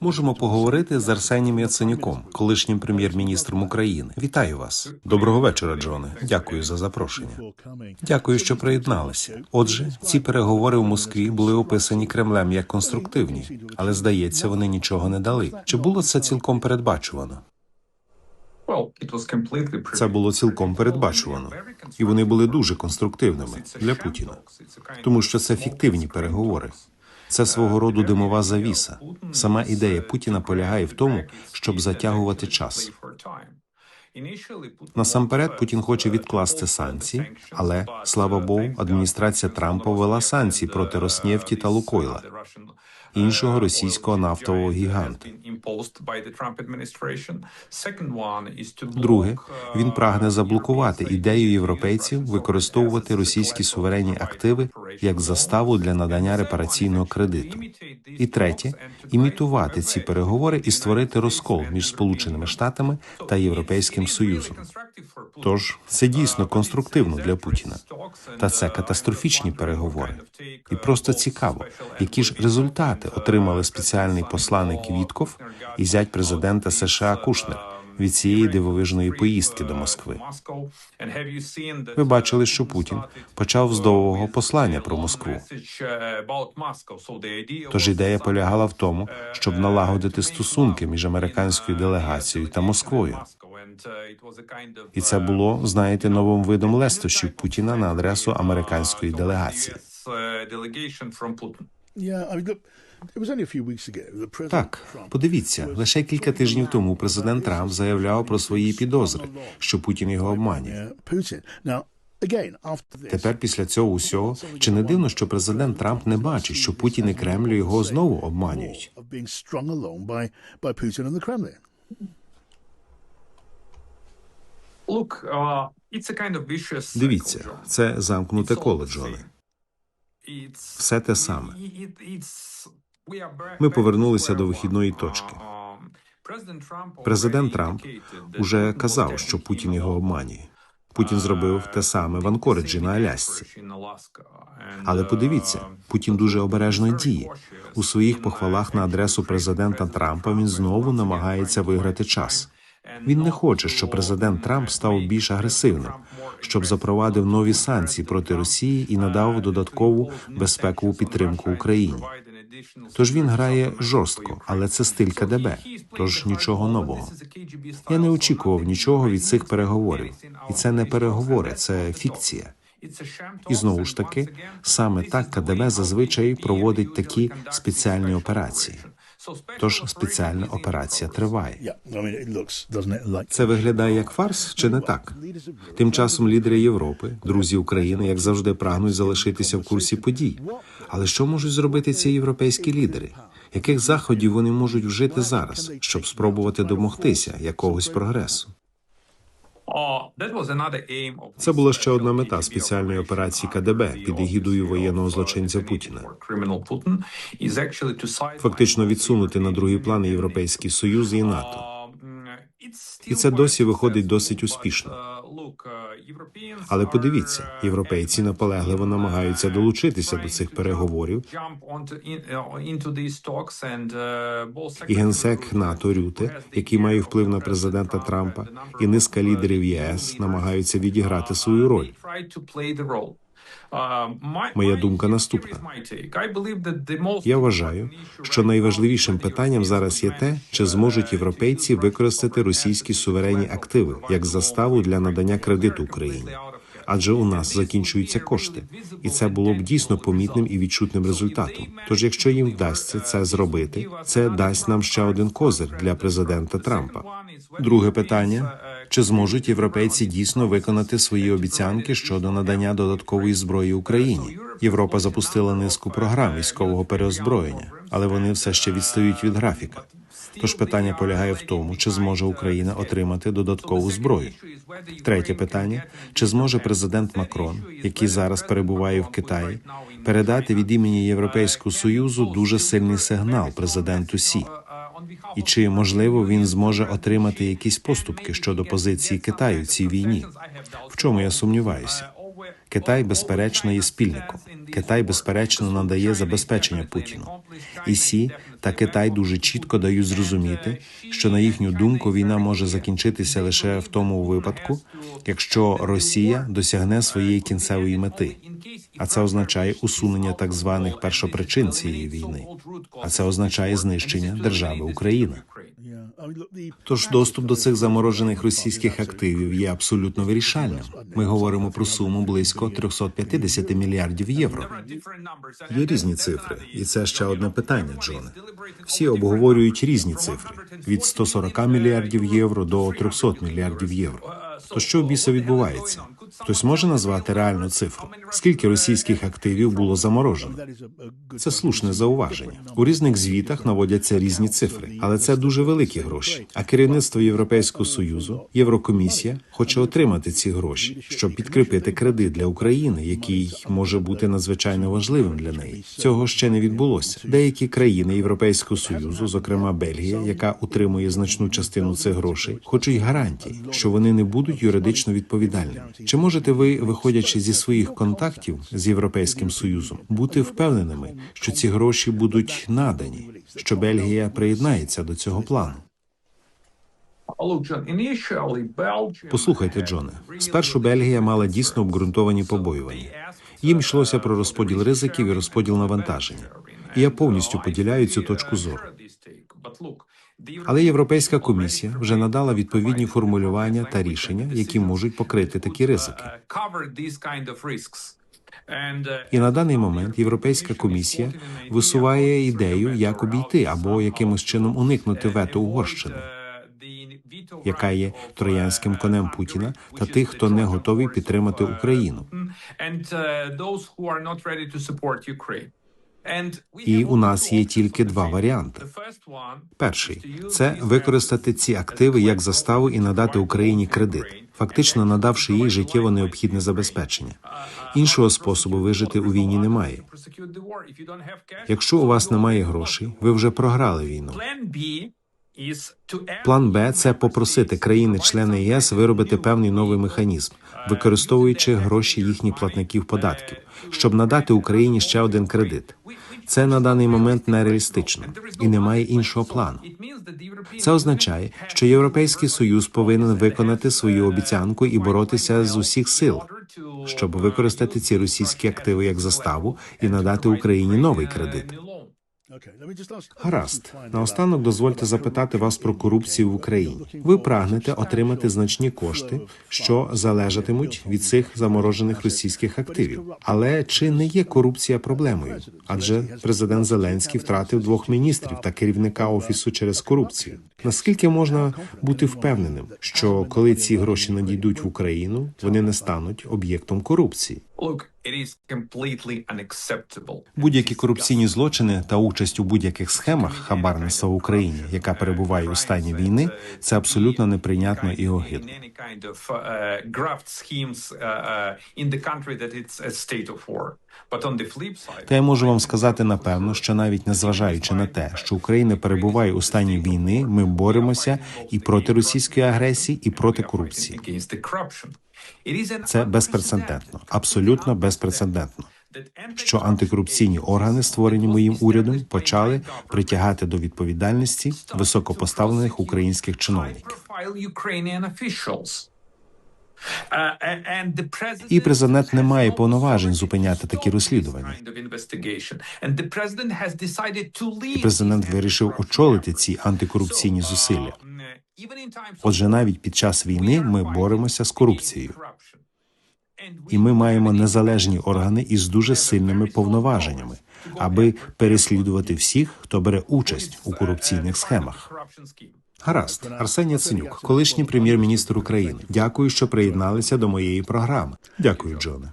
Можемо поговорити з Арсенієм Яценюком, колишнім прем'єр-міністром України. Вітаю вас. Доброго вечора, Джоне. Дякую за запрошення. Дякую, що приєдналися. Отже, ці переговори в Москві були описані Кремлем як конструктивні, але здається, вони нічого не дали. Чи було це цілком передбачувано? Це було цілком передбачувано, і вони були дуже конструктивними для Путіна, тому що це фіктивні переговори. Це свого роду димова завіса. Сама ідея Путіна полягає в тому, щоб затягувати час. Насамперед, Путін хоче відкласти санкції, але слава Богу, адміністрація Трампа ввела санкції проти Роснефті та Лукойла, іншого російського нафтового гіганта. Друге, він прагне заблокувати ідею європейців використовувати російські суверенні активи як заставу для надання репараційного кредиту. І третє імітувати ці переговори і створити розкол між Сполученими Штатами та Європейським Союзом. Тож це дійсно конструктивно для Путіна. Та це катастрофічні переговори. І просто цікаво, які ж результати отримали спеціальний посланник Вітков і зять президента США Кушнер від цієї дивовижної поїздки до Москви. Ви бачили, що Путін почав з довгого послання про Москву. Тож ідея полягала в тому, щоб налагодити стосунки між американською делегацією та Москвою. І це було, знаєте, новим видом лестощів Путіна на адресу американської делегації. Так, подивіться, лише кілька тижнів тому президент Трамп заявляв про свої підозри, що Путін його обманює. Тепер після цього усього чи не дивно, що президент Трамп не бачить, що Путін і Кремль його знову обманюють? Дивіться, це замкнуте коло, Джоне. Все те саме. Ми повернулися до вихідної точки. Президент Трамп уже казав, що Путін його обманює. Путін зробив те саме в Анкориджі на Алясці. Але подивіться, Путін дуже обережно діє у своїх похвалах на адресу президента Трампа. Він знову намагається виграти час. Він не хоче, щоб президент Трамп став більш агресивним, щоб запровадив нові санкції проти Росії і надав додаткову безпекову підтримку Україні. Тож він грає жорстко, але це стиль КДБ, тож нічого нового. Я не очікував нічого від цих переговорів, і це не переговори, це фікція. І знову ж таки, саме так КДБ зазвичай проводить такі спеціальні операції. Тож спеціальна операція триває. Це виглядає як фарс, чи не так? Тим часом лідери Європи, друзі України, як завжди, прагнуть залишитися в курсі подій. Але що можуть зробити ці європейські лідери? Яких заходів вони можуть вжити зараз, щоб спробувати домогтися якогось прогресу? Це була ще одна мета спеціальної операції КДБ під егідою воєнного злочинця Путіна. Фактично відсунути на другий план Європейський Союз і НАТО. І це досі виходить досить успішно. Але подивіться, європейці наполегливо намагаються долучитися до цих переговорів. І генсек НАТО Рюте, який має вплив на президента Трампа, і низка лідерів ЄС намагаються відіграти свою роль. Моя думка наступна. Я вважаю, що найважливішим питанням зараз є те, чи зможуть європейці використати російські суверенні активи як заставу для надання кредиту Україні. Адже у нас закінчуються кошти, і це було б дійсно помітним і відчутним результатом. Тож, якщо їм вдасться це зробити, це дасть нам ще один козир для президента Трампа. Друге питання: чи зможуть європейці дійсно виконати свої обіцянки щодо надання додаткової зброї Україні? Європа запустила низку програм військового переозброєння, але вони все ще відстають від графіка. Тож питання полягає в тому, чи зможе Україна отримати додаткову зброю. Третє питання: чи зможе президент Макрон, який зараз перебуває в Китаї, передати від імені Європейського союзу дуже сильний сигнал президенту Сі? І чи можливо він зможе отримати якісь поступки щодо позиції Китаю в цій війні? В чому я сумніваюся? Китай, безперечно, є спільником. Китай, безперечно, надає забезпечення Путіну. І Сі та Китай дуже чітко дають зрозуміти, що на їхню думку війна може закінчитися лише в тому випадку, якщо Росія досягне своєї кінцевої мети. А це означає усунення так званих першопричин цієї війни. А це означає знищення держави Україна. Тож доступ до цих заморожених російських активів є абсолютно вирішальним. Ми говоримо про суму близько 350 мільярдів євро. Є різні цифри, і це ще одне питання, Джоне. Всі обговорюють різні цифри від 140 мільярдів євро до 300 мільярдів євро. То що в біса відбувається? Хтось може назвати реальну цифру? Скільки російських активів було заморожено? Це слушне зауваження. У різних звітах наводяться різні цифри, але це дуже великі гроші. А керівництво Європейського союзу, Єврокомісія, хоче отримати ці гроші, щоб підкріпити кредит для України, який може бути надзвичайно важливим для неї. Цього ще не відбулося. Деякі країни Європейського союзу, зокрема Бельгія, яка утримує значну частину цих грошей, хочуть гарантій, що вони не будуть юридично відповідальними. Чи можете ви, виходячи зі своїх контактів з Європейським Союзом, бути впевненими, що ці гроші будуть надані, що Бельгія приєднається до цього плану? Послухайте, Джоне, спершу Бельгія мала дійсно обґрунтовані побоювання. Їм йшлося про розподіл ризиків і розподіл навантаження. І я повністю поділяю цю точку зору. Але Європейська комісія вже надала відповідні формулювання та рішення, які можуть покрити такі ризики. І на даний момент Європейська комісія висуває ідею, як обійти або якимось чином уникнути вето Угорщини, яка є троянським конем Путіна та тих, хто не готовий підтримати Україну. І у нас є тільки два варіанти. Перший це використати ці активи як заставу і надати Україні кредит, фактично надавши їй життєво необхідне забезпечення. Іншого способу вижити у війні немає. Якщо у вас немає грошей, ви вже програли війну. План Б це попросити країни-члени ЄС виробити певний новий механізм, використовуючи гроші їхніх платників податків, щоб надати Україні ще один кредит. Це на даний момент нереалістично і немає іншого плану. Це означає, що Європейський Союз повинен виконати свою обіцянку і боротися з усіх сил, щоб використати ці російські активи як заставу і надати Україні новий кредит. Гаразд, наостанок дозвольте запитати вас про корупцію в Україні. Ви прагнете отримати значні кошти, що залежатимуть від цих заморожених російських активів. Але чи не є корупція проблемою? Адже президент Зеленський втратив двох міністрів та керівника офісу через корупцію. Наскільки можна бути впевненим, що коли ці гроші надійдуть в Україну, вони не стануть об'єктом корупції? Будь-які корупційні злочини та участь у будь-яких схемах хабарництва в Україні, яка перебуває у стані війни, це абсолютно неприйнятно і огидно. Та я можу вам сказати напевно, що навіть незважаючи на те, що Україна перебуває у стані війни, ми боремося і проти російської агресії, і проти корупції. Це безпрецедентно, абсолютно безпрецедентно. Що антикорупційні органи, створені моїм урядом, почали притягати до відповідальності високопоставлених українських чиновників. І президент не має повноважень зупиняти такі розслідування. І президент вирішив очолити ці антикорупційні зусилля. Отже, навіть під час війни ми боремося з корупцією. І ми маємо незалежні органи із дуже сильними повноваженнями, аби переслідувати всіх, хто бере участь у корупційних схемах. Гаразд, Арсеній Яценюк, колишній прем'єр-міністр України. Дякую, що приєдналися до моєї програми. Дякую, Джоне.